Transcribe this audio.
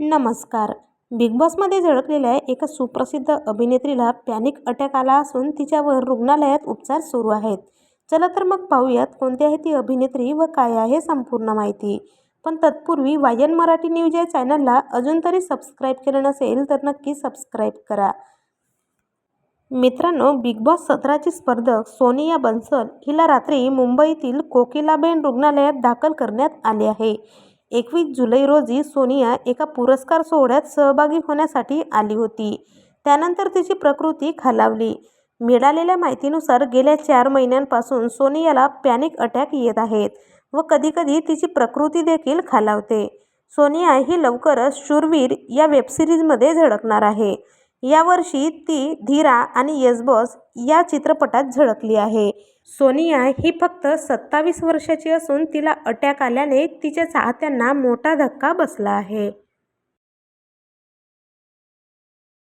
नमस्कार. बिग बॉसमध्ये झळकलेल्या एका सुप्रसिद्ध अभिनेत्रीला पॅनिक अटॅक आला असून तिच्यावर रुग्णालयात उपचार सुरू आहेत. चला तर मग पाहूयात कोणती आहे ती अभिनेत्री व काय आहे संपूर्ण माहिती. पण तत्पूर्वी वायन मराठी न्यूज या चॅनलला अजून तरी सबस्क्राईब केलं नसेल तर नक्की सबस्क्राईब करा. मित्रांनो बिग बॉस सतराची स्पर्धक सोनिया बन्सल हिला रात्री मुंबईतील कोकिलाबेन रुग्णालयात दाखल करण्यात आले आहे. एकवीस जुलै रोजी सोनिया एका पुरस्कार सोहळ्यात सहभागी होण्यासाठी आली होती. त्यानंतर तिची प्रकृती खालावली. मिळालेल्या माहितीनुसार गेल्या चार महिन्यांपासून सोनियाला पॅनिक अटॅक येत आहेत व कधीकधी तिची प्रकृती देखील खालावते. सोनिया ही लवकरच शूरवीर या वेबसिरीजमध्ये झळकणार आहे. यावर्षी ती धीरा आणि येस बॉस या चित्रपटात झळकली आहे. सोनिया ही फक्त सत्तावीस वर्षाची असून तिला अटॅक आल्याने तिच्या चाहत्यांना मोठा धक्का बसला आहे.